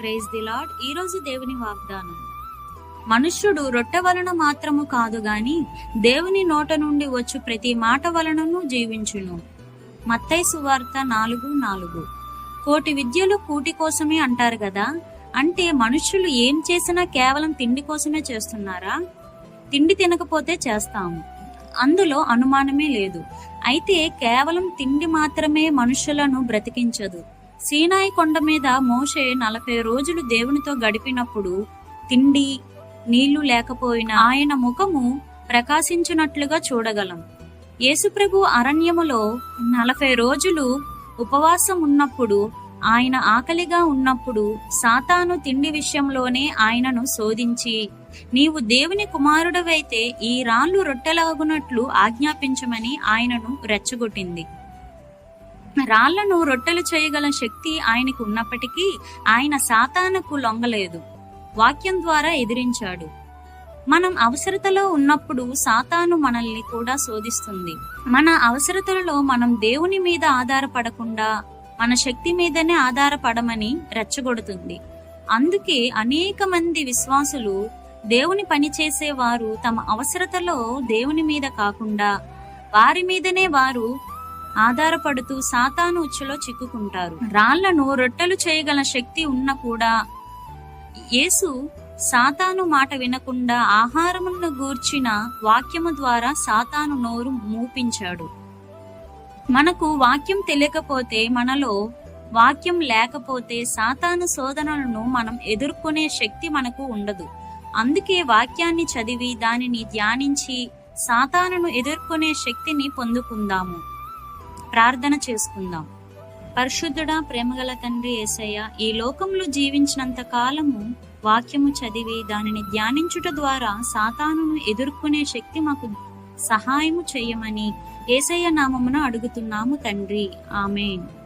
Praise the lord ఈరోజు దేవుని వాగ్దానం. మనుష్యుడు రొట్టె వలన మాత్రము కాదు గాని దేవుని నోట నుండి వచ్చు ప్రతి మాట వలనను జీవించును. మత్తైసు సువార్త నాలుగు నాలుగు. కోటి విద్యలు కూటి కోసమే అంటారు కదా అంటే మనుష్యులు ఏం చేసినా కేవలం తిండి కోసమే చేస్తున్నారా? తిండి తినకపోతే చేస్తాము. అందులో అనుమానమే లేదు. అయితే కేవలం తిండి మాత్రమే మనుషులను బ్రతికించదు. సీనాయి కొండ మీద మోషే నలభై రోజులు దేవునితో గడిపినప్పుడు తిండి నీళ్ళు లేకపోయినా ఆయన ముఖము ప్రకాశించినట్లుగా చూడగలం. యేసుప్రభు అరణ్యములో నలభై రోజులు ఉపవాసం ఉన్నప్పుడు ఆయన ఆకలిగా ఉన్నప్పుడు సాతాను తిండి విషయంలోనే ఆయనను శోధించి నీవు దేవుని కుమారుడవైతే ఈ రాళ్ళు రొట్టెలాగునట్లు ఆజ్ఞాపించమని ఆయనను రెచ్చగొట్టింది. రాళ్ళను రొట్టెలు చేయగల శక్తి ఆయనకు ఉన్నప్పటికీ ఆయన సాతానకు లొంగలేదు. వాక్యం ద్వారా ఎదిరించాడు. మనం అవసరతలో ఉన్నప్పుడు సాతాను మనల్ని కూడా శోధిస్తుంది. మన అవసరతలలో మనం దేవుని మీద ఆధారపడకుండా మన శక్తి మీదనే ఆధారపడమని రెచ్చగొడుతుంది. అందుకే అనేక మంది విశ్వాసులు దేవుని పని చేసేవారు తమ అవసరతలో దేవుని మీద కాకుండా వారి మీదనే వారు ఆధారపడుతూ సాతాను ఉచ్చులో చిక్కుకుంటారు. రాళ్ళను రొట్టెలు చేయగల శక్తి ఉన్న కూడా యేసు సాతాను మాట వినకుండా ఆహారమును గూర్చిన వాక్యము ద్వారా సాతాను నోరు మూపించాడు. మనకు వాక్యం తెలియకపోతే మనలో వాక్యం లేకపోతే సాతాను శోధనలను మనం ఎదుర్కొనే శక్తి మనకు ఉండదు. అందుకే వాక్యాన్ని చదివి దానిని ధ్యానించి సాతానును ఎదుర్కొనే శక్తిని పొందుకుందాము. ప్రార్థన చేసుకుందాం. పరిశుద్ధుడా ప్రేమగల తండ్రి ఏసయ్య ఈ లోకంలో జీవించినంత కాలము వాక్యము చదివి దానిని ధ్యానించుట ద్వారా సాతానును ఎదుర్కొనే శక్తి మాకు సహాయము చేయమని ఏసయ్య నామమున అడుగుతున్నాము తండ్రి. ఆమెన్.